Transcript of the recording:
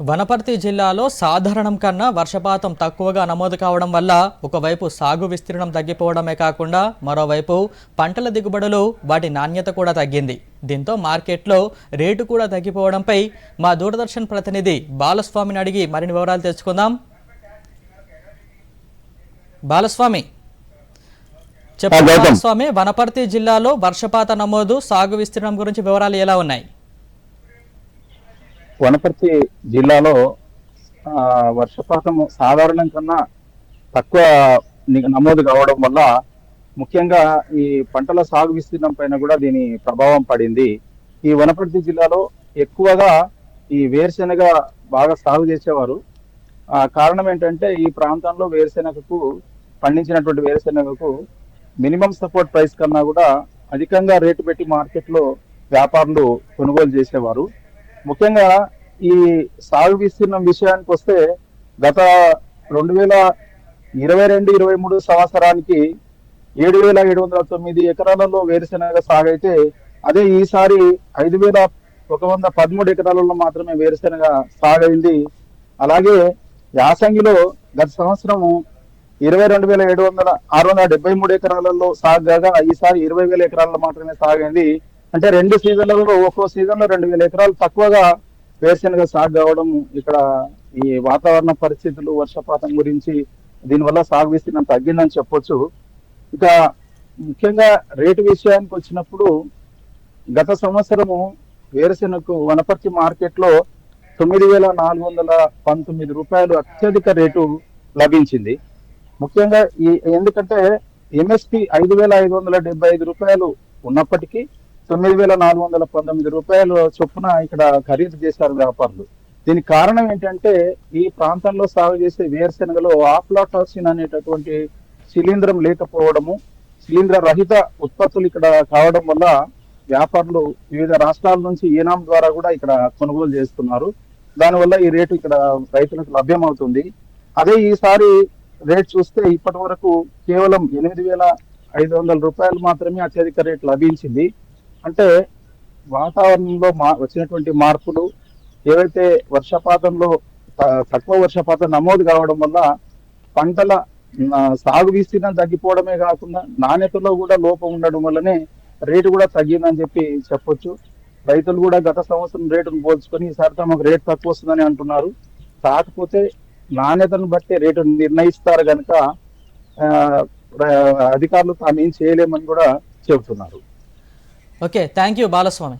వనపర్తి జిల్లాలో సాధారణం కన్నా వర్షపాతం తక్కువగా నమోదు కావడం వల్ల ఒకవైపు సాగు విస్తీర్ణం తగ్గిపోవడమే కాకుండా మరోవైపు పంటల దిగుబడులు వాటి నాణ్యత కూడా తగ్గింది. దీంతో మార్కెట్లో రేటు కూడా తగ్గిపోవడంపై మా దూరదర్శన్ ప్రతినిధి బాలస్వామిని అడిగి మరిన్ని వివరాలు తెలుసుకుందాం. బాలస్వామి చెప్పండి. బాలస్వామి వనపర్తి జిల్లాలో వర్షపాత నమోదు సాగు విస్తీర్ణం గురించి వివరాలు ఎలా ఉన్నాయి? వనపర్తి జిల్లాలో వర్షపాతం సాధారణం కన్నా తక్కువ నమోదు కావడం వల్ల ముఖ్యంగా ఈ పంటల సాగు విస్తీర్ణం పైన కూడా దీని ప్రభావం పడింది. ఈ వనపర్తి జిల్లాలో ఎక్కువగా ఈ వేరుశెనగ బాగా సాగు చేసేవారు. ఆ కారణం ఏంటంటే ఈ ప్రాంతంలో వేరుశెనగకు పండించినటువంటి వేరుశెనగకు మినిమం సపోర్ట్ ప్రైస్ కన్నా కూడా అధికంగా రేటు పెట్టి మార్కెట్లో వ్యాపారులు కొనుగోలు చేసేవారు. ముఖ్యంగా ఈ సాగు విస్తీర్ణం విషయానికి వస్తే గత రెండు వేల ఇరవై రెండు ఇరవై మూడు సంవత్సరానికి ఏడు వేల ఏడు వందల తొమ్మిది ఎకరాలలో వేరుశెనగ సాగు అయితే అదే ఈసారి ఐదు వేల ఒక వంద పదమూడు ఎకరాలలో మాత్రమే వేరుశెనగ సాగైంది. అలాగే యాసంగిలో గత సంవత్సరము ఇరవై రెండు వేల ఏడు వందల ఆరు వందల డెబ్బై మూడు ఎకరాలలో సాగగా ఈసారి ఇరవై వేల ఎకరాల్లో మాత్రమే సాగైంది. అంటే రెండు సీజన్లలో ఒక్కో సీజన్లో రెండు వేల ఎకరాలు తక్కువగా వేరుశెనగ సాగు కావడం ఇక్కడ ఈ వాతావరణ పరిస్థితులు వర్షపాతం గురించి దీనివల్ల సాగు విస్తీర్ణం తగ్గిందని చెప్పొచ్చు. ఇక ముఖ్యంగా రేటు విషయానికి వచ్చినప్పుడు గత సంవత్సరము వేరుశెనగకు వనపర్తి మార్కెట్లో తొమ్మిది వేల నాలుగు వందల పంతొమ్మిది రూపాయలు అత్యధిక రేటు లభించింది. ముఖ్యంగా ఈ ఎందుకంటే ఎంఎస్పి ఐదు వేల ఐదు వందల డెబ్బై ఐదు రూపాయలు ఉన్నప్పటికీ తొమ్మిది వేల నాలుగు వందల పంతొమ్మిది రూపాయలు చొప్పున ఇక్కడ ఖరీదు చేశారు వ్యాపారులు. దీనికి కారణం ఏంటంటే ఈ ప్రాంతంలో సాగు చేసే వేరుశెనగలో ఆప్లాటాక్సిన్ అనేటటువంటి శిలీంద్రం లేకపోవడము శిలీంద్ర రహిత ఉత్పత్తులు ఇక్కడ కావడం వల్ల వ్యాపారులు వివిధ రాష్ట్రాల నుంచి ఈనాం ద్వారా కూడా ఇక్కడ కొనుగోలు చేస్తున్నారు. దానివల్ల ఈ రేటు ఇక్కడ రైతులకు లభ్యమవుతుంది. అదే ఈసారి రేట్ చూస్తే ఇప్పటి వరకు కేవలం ఎనిమిది వేల ఐదు వందల రూపాయలు మాత్రమే అత్యధిక రేట్ లభించింది. అంటే వాతావరణంలో మా వచ్చినటువంటి మార్పులు ఏవైతే వర్షపాతంలో తక్కువ వర్షపాతం నమోదు కావడం వల్ల పంటల సాగు విస్తీర్ణం తగ్గిపోవడమే కాకుండా నాణ్యతలో కూడా లోపం ఉండడం వల్లనే రేటు కూడా తగ్గిందని చెప్పి చెప్పొచ్చు. రైతులు కూడా గత సంవత్సరం రేటును పోల్చుకొని ఈసారి తమకు రేటు తక్కువ వస్తుందని అంటున్నారు. కాకపోతే నాణ్యతను బట్టి రేటు నిర్ణయిస్తారు కనుక అధికారులు తాము ఏం చేయలేమని కూడా చెబుతున్నారు. Okay thank you Balaswamy